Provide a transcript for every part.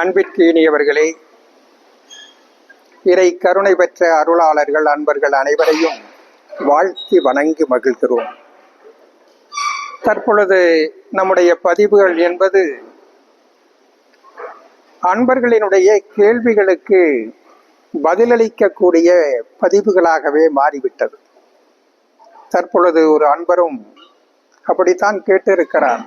அன்பிற்கு இனியவர்களே இறை கருணை பெற்ற அருளாளர்கள் அன்பர்கள் அனைவரையும் வாழ்த்தி வணங்கி மகிழ்கிறோம். தற்பொழுது நம்முடைய பதிவுகள் என்பது அன்பர்களினுடைய கேள்விகளுக்கு பதிலளிக்கக்கூடிய பதிவுகளாகவே மாறிவிட்டது. தற்பொழுது ஒரு அன்பரும் அப்படித்தான் கேட்டிருக்கிறார்.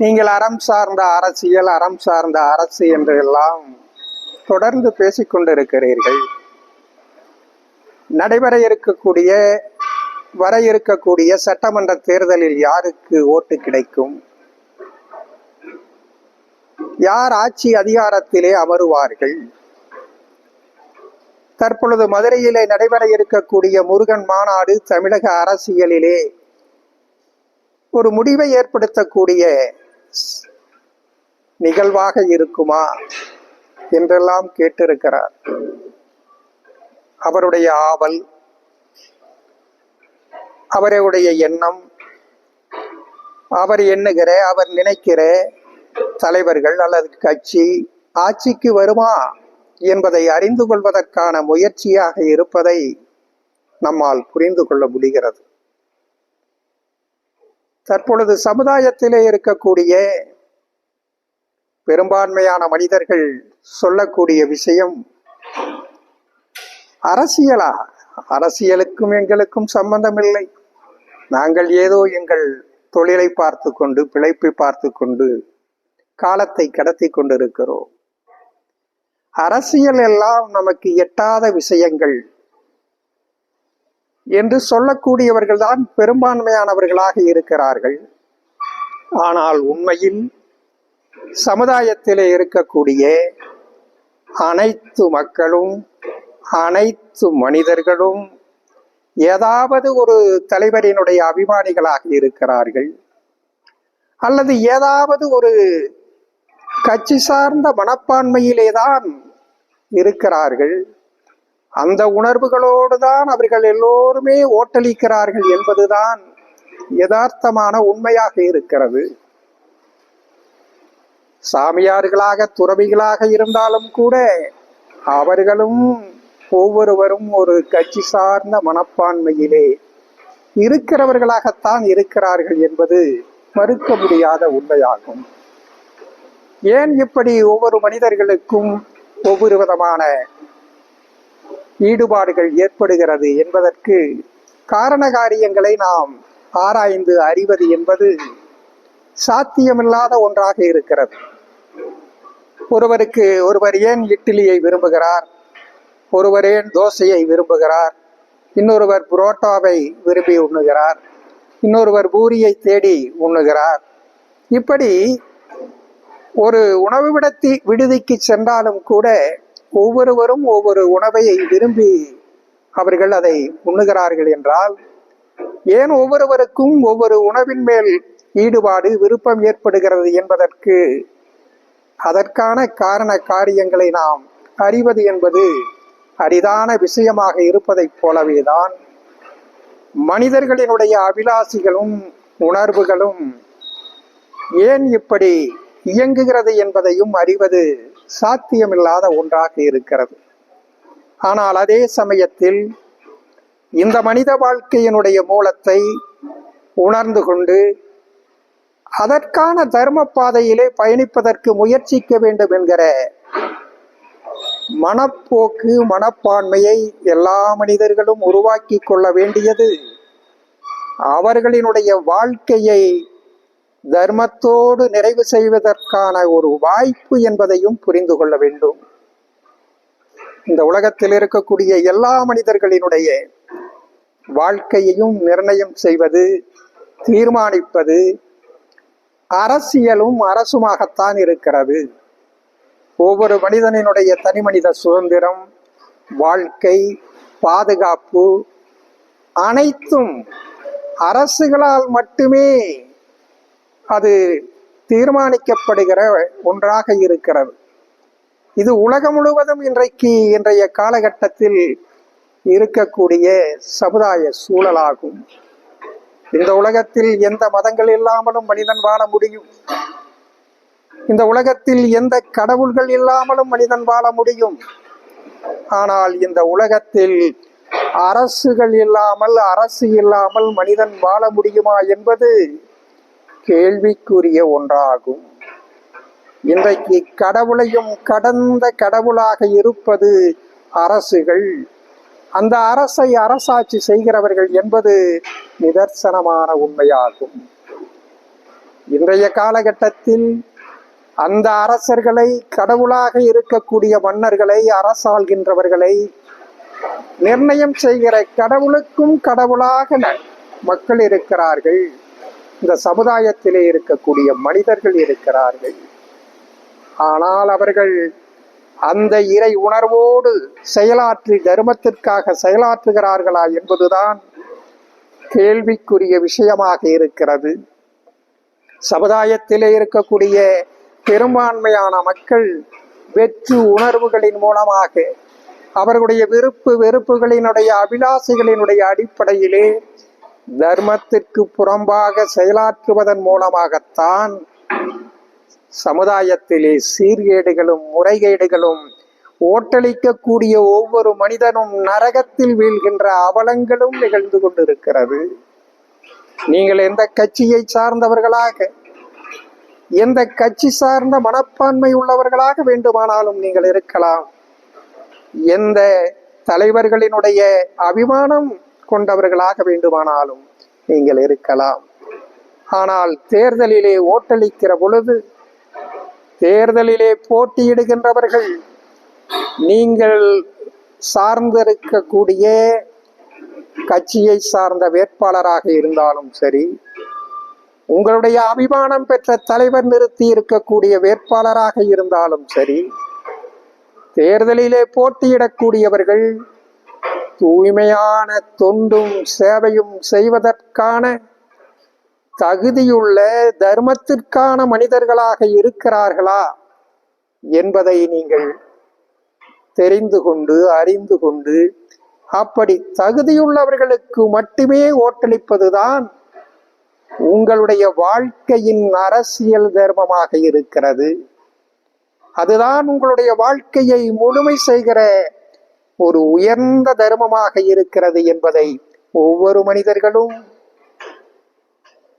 நீங்கள் அறம் சார்ந்த அரசியல் அறம் சார்ந்த அரசு என்று எல்லாம் தொடர்ந்து பேசிக்கொண்டிருக்கிறீர்கள் நடைபெற இருக்கக்கூடிய வர இருக்கக்கூடிய சட்டமன்ற தேர்தலில் யாருக்கு ஓட்டு கிடைக்கும்? யார் ஆட்சி அதிகாரத்திலே அமருவார்கள்? தற்பொழுது மதுரையிலே நடைபெற இருக்கக்கூடிய முருகன் மாநாடு தமிழக அரசியலிலே ஒரு முடிவை ஏற்படுத்தக்கூடிய நிகழ்வாக இருக்குமா என்றெல்லாம் கேட்டிருக்கிறார். அவருடைய ஆவல் அவருடைய எண்ணம் அவர் எண்ணுகிற அவர் நினைக்கிற தலைவர்கள் அல்லது கட்சி ஆட்சிக்கு வருமா என்பதை அறிந்து கொள்வதற்கான முயற்சியாக இருப்பதை நம்மால் புரிந்து கொள்ள முடிகிறது. தற்பொழுது சமுதாயத்திலே இருக்கக்கூடிய பெரும்பான்மையான மனிதர்கள் சொல்லக்கூடிய விஷயம் அரசியலா? அரசியலுக்கும் எங்களுக்கும் சம்பந்தமில்லை. நாங்கள் ஏதோ எங்கள் தொழிலை பார்த்து கொண்டு பிழைப்பை பார்த்து கொண்டு காலத்தை கடத்தி கொண்டிருக்கிறோம். அரசியல் எல்லாம் நமக்கு எட்டாத விஷயங்கள். என்று சொல்லக்கூடியவர்கள் தான் பெரும்பான்மையானவர்களாக இருக்கிறார்கள். ஆனால் உண்மையில் சமுதாயத்திலே இருக்கக்கூடிய அனைத்து மக்களும் அனைத்து மனிதர்களும் ஏதாவது ஒரு தலைவரினுடைய அபிமானிகளாக இருக்கிறார்கள். அல்லது ஏதாவது ஒரு கட்சி சார்ந்த மனப்பான்மையிலே தான் இருக்கிறார்கள். அந்த உணர்வுகளோடு தான் அவர்கள் எல்லோருமே ஓட்டளிக்கிறார்கள் என்பதுதான் யதார்த்தமான உண்மையாக இருக்கிறது. சாமியார்களாக துறவிகளாக இருந்தாலும் கூட அவர்களும் ஒவ்வொருவரும் ஒரு கட்சி சார்ந்த மனப்பான்மையிலே இருக்கிறவர்களாகத்தான் இருக்கிறார்கள் என்பது மறுக்க முடியாத உண்மையாகும். ஏன் இப்படி ஒவ்வொரு மனிதர்களுக்கும் ஒவ்வொரு விதமான ஈடுபாடுகள் ஏற்படுகிறது என்பதற்கு காரண காரியங்களை நாம் ஆராய்ந்து அறிவது என்பது சாத்தியமில்லாத ஒன்றாக இருக்கிறது. ஒருவருக்கு ஒருவர் ஏன் இட்லியை விரும்புகிறார்? ஒருவர் ஏன் தோசையை விரும்புகிறார்? இன்னொருவர் புரோட்டாவை விரும்பி உண்ணுகிறார். இன்னொருவர் பூரியை தேடி உண்ணுகிறார். இப்படி ஒரு உணவு விடத்தி விடுதிக்கு சென்றாலும் கூட ஒவ்வொருவரும் ஒவ்வொரு உணவை விரும்பி அவர்கள் அதை உண்ணுகிறார்கள் என்றால் ஏன் ஒவ்வொருவருக்கும் ஒவ்வொரு உணவின் மேல் ஈடுபாடு விருப்பம் ஏற்படுகிறது என்பதற்கு அதற்கான காரண காரியங்களை நாம் அறிவது என்பது அரிதான விஷயமாக இருப்பதைப் போலவேதான். மனிதர்களினுடைய அபிலாசிகளும் உணர்வுகளும் ஏன் இப்படி இயங்குகிறது என்பதையும் அறிவது சாத்தியமில்லாத ஒன்றாக இருக்கிறது. ஆனால் அதே சமயத்தில் இந்த மனித வாழ்க்கையினுடைய மூலத்தை உணர்ந்து கொண்டு அதற்கான தர்ம பாதையிலே பயணிப்பதற்கு முயற்சிக்க வேண்டும் என்கிற மனப்போக்கு மனப்பான்மையை எல்லா மனிதர்களும் உருவாக்கி கொள்ள வேண்டியது. அவர்களினுடைய வாழ்க்கையை தர்மத்தோடு நிறைவு செய்வதற்கான ஒரு வாய்ப்பு என்பதையும் புரிந்து கொள்ள வேண்டும். இந்த உலகத்தில் இருக்கக்கூடிய எல்லா மனிதர்களினுடைய வாழ்க்கையையும் நிர்ணயம் செய்வது தீர்மானிப்பது அரசியலும் அரசுமாகத்தான் இருக்கிறது. ஒவ்வொரு மனிதனினுடைய தனி மனித சுதந்திரம் வாழ்க்கை பாதுகாப்பு அனைத்தும் அரசுகளால் மட்டுமே அது தீர்மானிக்கப்படுகிற ஒன்றாக இருக்கிறது. இது உலகம் முழுவதும் இன்றைக்கு இன்றைய காலகட்டத்தில் இருக்கக்கூடிய சமுதாய சூழலாகும். இந்த உலகத்தில் எந்த மதங்கள் இல்லாமலும் மனிதன் வாழ முடியும். இந்த உலகத்தில் எந்த கடவுள்கள் இல்லாமலும் மனிதன் வாழ முடியும். ஆனால் இந்த உலகத்தில் அரசுகள் இல்லாமல் அரசு இல்லாமல் மனிதன் வாழ முடியுமா என்பது கேள்விக்குரிய ஒன்றாகும். இன்றைக்கு கடவுளையும் கடந்த கடவுளாக இருப்பது அரசுகள். அந்த அரசை அரசாட்சி செய்கிறவர்கள் என்பது நிதர்சனமான உண்மையாகும். இன்றைய காலகட்டத்தில் அந்த அரசர்களை கடவுளாக இருக்கக்கூடிய மன்னர்களை அரசாள்கின்றவர்களை நிர்ணயம் செய்கிற கடவுளுக்கும் கடவுளாக மக்கள் இருக்கிறார்கள். இந்த சமுதாயத்திலே இருக்கக்கூடிய மனிதர்கள் இருக்கிறார்கள். ஆனால் அவர்கள் அந்த இறை உணர்வோடு செயலாற்றி தர்மத்திற்காக செயலாற்றுகிறார்களா என்பதுதான் கேள்விக்குரிய விஷயமாக இருக்கிறது. சமுதாயத்திலே இருக்கக்கூடிய பெரும்பான்மையான மக்கள் வெற்று உணர்வுகளின் மூலமாக அவர்களுடைய விருப்பு வெறுப்புகளினுடைய அபிலாசைகளினுடைய அடிப்படையிலே தர்மத்திற்கு புறம்பாக செயலாற்றுவதன் மூலமாகத்தான் சமுதாயத்திலே சீர்கேடுகளும் முறைகேடுகளும் ஓட்டளிக்கக்கூடிய ஒவ்வொரு மனிதனும் நரகத்தில் வீழ்கின்ற அவலங்களும் நிகழ்ந்து கொண்டிருக்கிறது. நீங்கள் எந்த கட்சியை சார்ந்தவர்களாக எந்த கட்சி சார்ந்த மனப்பான்மை உள்ளவர்களாக வேண்டுமானாலும் நீங்கள் இருக்கலாம். எந்த தலைவர்களினுடைய அபிமானம் கொண்டவர்களாக வேண்டுமானாலும் நீங்கள் இருக்கலாம். ஆனால் தேர்தலிலே ஓட்டளிக்கிற பொழுது தேர்தலிலே போட்டியிடுகின்றவர்கள் நீங்கள் சார்ந்திருக்கக்கூடிய கட்சியை சார்ந்த வேட்பாளராக இருந்தாலும் சரி உங்களுடைய அபிமானம் பெற்ற தலைவர் நிறுத்தி இருக்கக்கூடிய வேட்பாளராக இருந்தாலும் சரி தேர்தலிலே போட்டியிடக்கூடியவர்கள் தூய்மையான தொண்டும் சேவையும் செய்வதற்கான தகுதியுள்ள தர்மத்திற்கான மனிதர்களாக இருக்கிறார்களா என்பதை நீங்கள் தெரிந்து கொண்டு அறிந்து கொண்டு அப்படி தகுதியுள்ளவர்களுக்கு மட்டுமே ஓட்டளிப்பதுதான் உங்களுடைய வாழ்க்கையின் அரசியல் தர்மமாக இருக்கிறது. அதுதான் உங்களுடைய வாழ்க்கையை முழுமை செய்கிற ஒரு உயர்ந்த தர்மமாக இருக்கிறது என்பதை ஒவ்வொரு மனிதர்களும்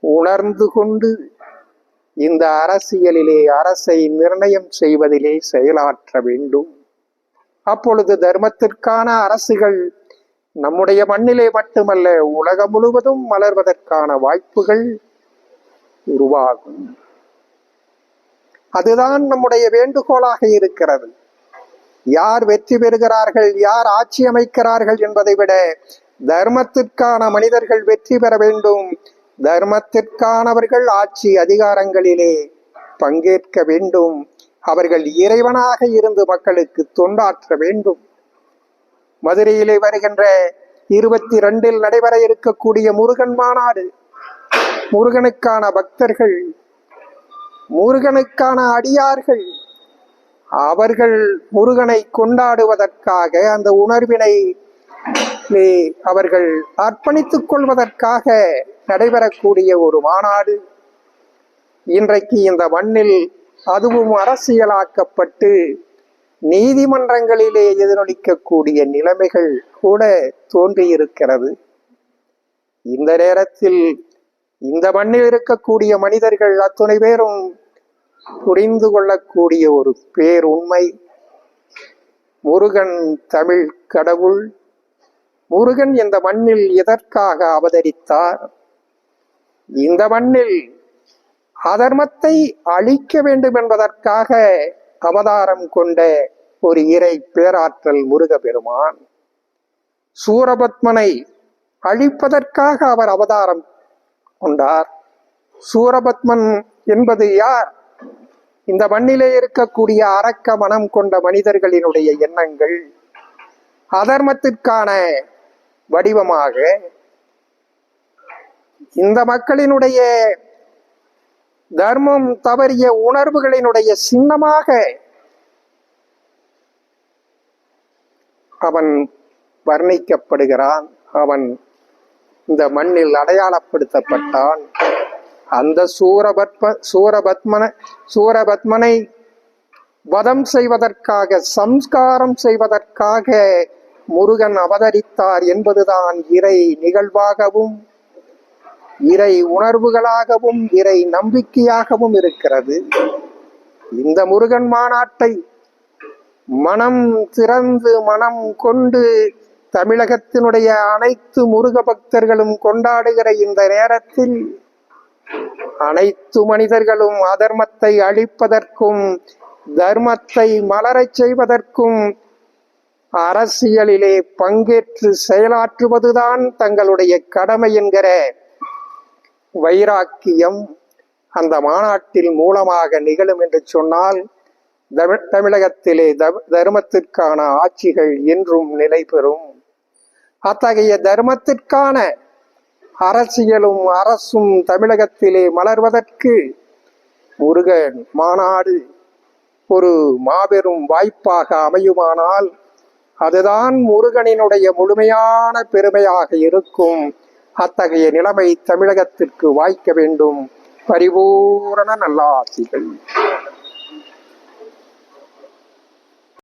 உணர்ந்து கொண்டு இந்த அரசியலிலே அரசை நிர்ணயம் செய்வதிலே செயலாற்ற வேண்டும். அப்பொழுது தர்மத்திற்கான அரசுகள் நம்முடைய மண்ணிலே மட்டுமல்ல உலகம் முழுவதும் மலர்வதற்கான வாய்ப்புகள் உருவாகும். அதுதான் நம்முடைய வேண்டுகோளாக இருக்கிறது. யார் வெற்றி பெறுகிறார்கள் யார் ஆட்சி அமைக்கிறார்கள் என்பதை விட தர்மத்திற்கான மனிதர்கள் வெற்றி பெற வேண்டும். தர்மத்திற்கானவர்கள் ஆட்சி அதிகாரங்களிலே பங்கேற்க வேண்டும். அவர்கள் இறைவனாக இருந்து மக்களுக்கு தொண்டாற்ற வேண்டும். மதுரையிலே வருகின்ற இருபத்தி ரெண்டில் நடைபெற இருக்கக்கூடிய முருகன் மாநாடு முருகனுக்கான பக்தர்கள் முருகனுக்கான அடியார்கள் அவர்கள் முருகனை கொண்டாடுவதற்காக அந்த உணர்வினை அவர்கள் அர்ப்பணித்துக் கொள்வதற்காக நடைபெறக்கூடிய ஒரு மாநாடு. இன்றைக்கு இந்த மண்ணில் அதுவும் அரசியலாக்கப்பட்டு நீதிமன்றங்களிலே எதிரொலிக்கக்கூடிய நிலைமைகள் கூட தோன்றியிருக்கிறது. இந்த நேரத்தில் இந்த மண்ணில் இருக்கக்கூடிய மனிதர்கள் அத்துணை பேரும் புரிந்து கொள்ளக்கூடிய ஒரு பேருண்மை. முருகன் தமிழ் கடவுள். முருகன் இந்த மண்ணில் எதற்காக அவதரித்தார்? இந்த மண்ணில் அதர்மத்தை அழிக்க வேண்டும் என்பதற்காக அவதாரம் கொண்ட ஒரு இறை பேராற்றல் முருக பெருமான் சூரபத்மனை அழிப்பதற்காக அவர் அவதாரம் கொண்டார். சூரபத்மன் என்பது யார்? இந்த மண்ணிலே இருக்கக்கூடிய அரக்க மனம் கொண்ட மனிதர்களினுடைய எண்ணங்கள் அதர்மத்திற்கான வடிவமாக இந்த மக்களினுடைய தர்மம் தவறிய உணர்வுகளினுடைய சின்னமாக அவன் வர்ணிக்கப்படுகிறான். அவன் இந்த மண்ணில் அடையாளப்படுத்தப்பட்டான். அந்த சூரபத்ம சூரபத்மன சூரபத்மனை வதம் செய்வதற்காக சம்ஸ்காரம் செய்வதற்காக முருகன் அவதரித்தார் என்பதுதான் இறை நிகழ்வாகவும் இறை உணர்வுகளாகவும் இறை நம்பிக்கையாகவும் இருக்கிறது. இந்த முருகன் மாநாட்டை மனம் திறந்து மனம் கொண்டு தமிழகத்தினுடைய அனைத்து முருக பக்தர்களும் கொண்டாடுகிற இந்த நேரத்தில் அனைத்து மனிதர்களும் அதர்மத்தை அழிப்பதற்கும் தர்மத்தை மலரச் செய்வதற்கும் அரசியலிலே பங்கேற்று செயலாற்றுவதுதான் தங்களுடைய கடமை என்கிற வைராக்கியம் அந்த மாநாட்டில் மூலமாக நிகழும் என்று சொன்னால் தமிழ் தமிழகத்திலே த- தர்மத்திற்கான ஆட்சிகள் என்றும் நிலை பெறும் அத்தகைய தர்மத்திற்கான அரசியலும் அரசும் தமிழகத்திலே மலர்வதற்கு முருகன் மாநாடு ஒரு மாபெரும் வாய்ப்பாக அமையுமானால் அதுதான் முருகனினுடைய முழுமையான பெருமையாக இருக்கும். அத்தகைய நிலைமை தமிழகத்திற்கு வாய்க்க வேண்டும். பரிபூரண நல்லாசிகள்